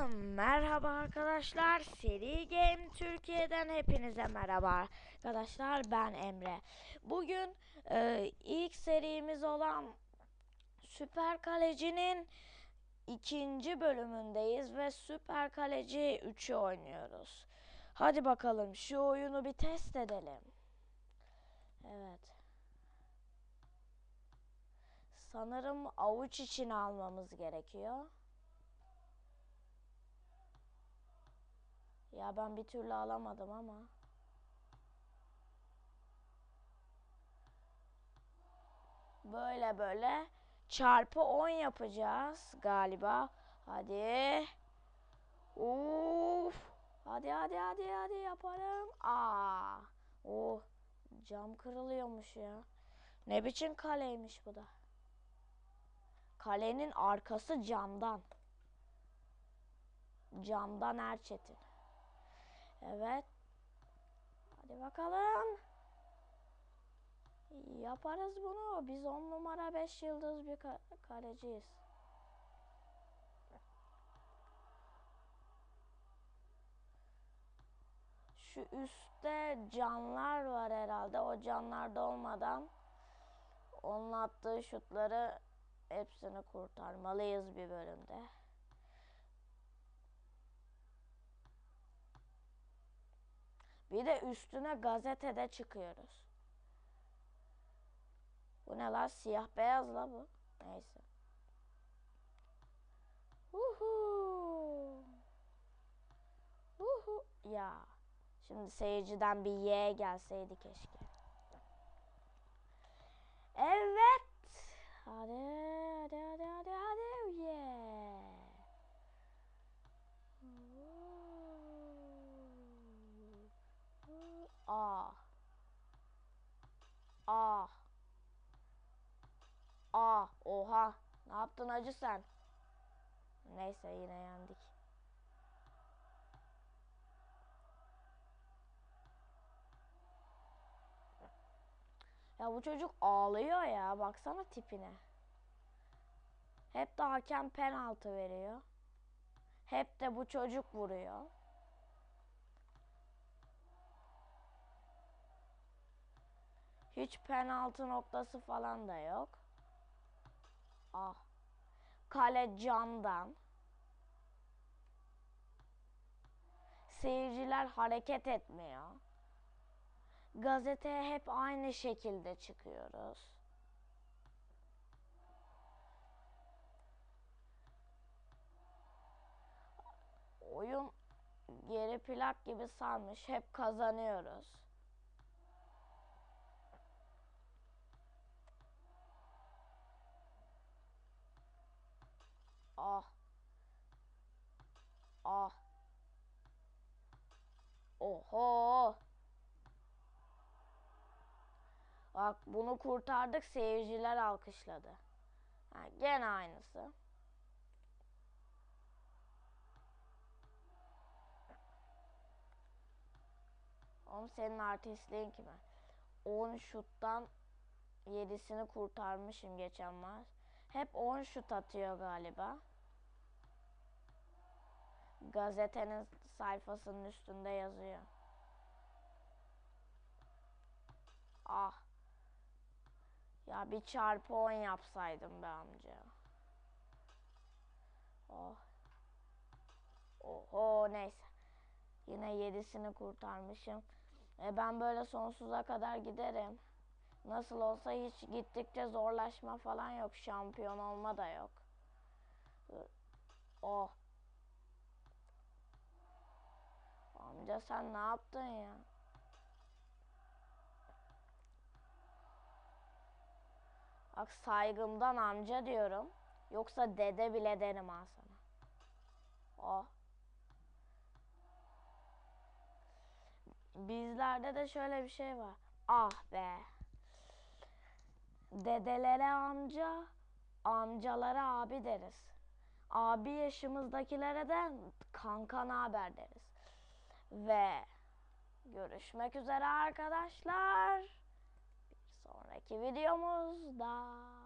merhaba arkadaşlar. Seri Game Türkiye'den hepinize merhaba arkadaşlar. Ben Emre. Bugün e, ilk serimiz olan Süper Kaleci'nin ikinci bölümündeyiz ve Süper Kaleci 3'ü oynuyoruz. Hadi bakalım şu oyunu bir test edelim. Evet. Sanırım avuç için almamız gerekiyor. Ya ben bir türlü alamadım ama. Böyle böyle çarpı 10 yapacağız galiba. Hadi. Uf. Hadi hadi hadi hadi yaparım. Aa. Oh. Cam kırılıyormuş ya. Ne biçim kaleymiş bu da. Kalenin arkası camdan. Camdan Erçetin. Evet. Hadi bakalım. Yaparız bunu. Biz on numara 5 yıldız bir ka- kaleciyiz. Şu üstte canlar var herhalde. O canlarda olmadan onun attığı şutları hepsini kurtarmalıyız bir bölümde. Bir de üstüne gazetede çıkıyoruz. Bu ne lan siyah beyaz la bu. Neyse. Uhu. Uhu. Ya. Şimdi seyirciden bir Y gelseydi keşke. Evet. Hadi hadi hadi hadi hadi. Yeah. Ah. Ah. Ah. Oha. Ne yaptın acı sen? Neyse yine yendik. Ya bu çocuk ağlıyor ya. Baksana tipine. Hep de hakem penaltı veriyor. Hep de bu çocuk vuruyor. Hiç penaltı noktası falan da yok. Ah. Kale camdan. Seyirciler hareket etmiyor. Gazeteye hep aynı şekilde çıkıyoruz. Oyun geri plak gibi sarmış. Hep kazanıyoruz. Ah. Ah. Oho. Bak bunu kurtardık seyirciler alkışladı. Ha, gene aynısı. Oğlum senin artistliğin kime? 10 şuttan 7'sini kurtarmışım geçen maç. Hep 10 şut atıyor galiba. Gazetenin sayfasının üstünde yazıyor. Ah. Ya bir çarpı 10 yapsaydım be amca. Oh. Oho neyse. Yine yedisini kurtarmışım. E ben böyle sonsuza kadar giderim. Nasıl olsa hiç gittikçe zorlaşma falan yok. Şampiyon olma da yok. Oh. Amca sen ne yaptın ya? Bak saygımdan amca diyorum. Yoksa dede bile derim ha sana. Oh. Bizlerde de şöyle bir şey var. Ah be. Dedelere amca, amcalara abi deriz. Abi yaşımızdakilere de kanka haber deriz. Ve görüşmek üzere arkadaşlar. Bir sonraki videomuzda.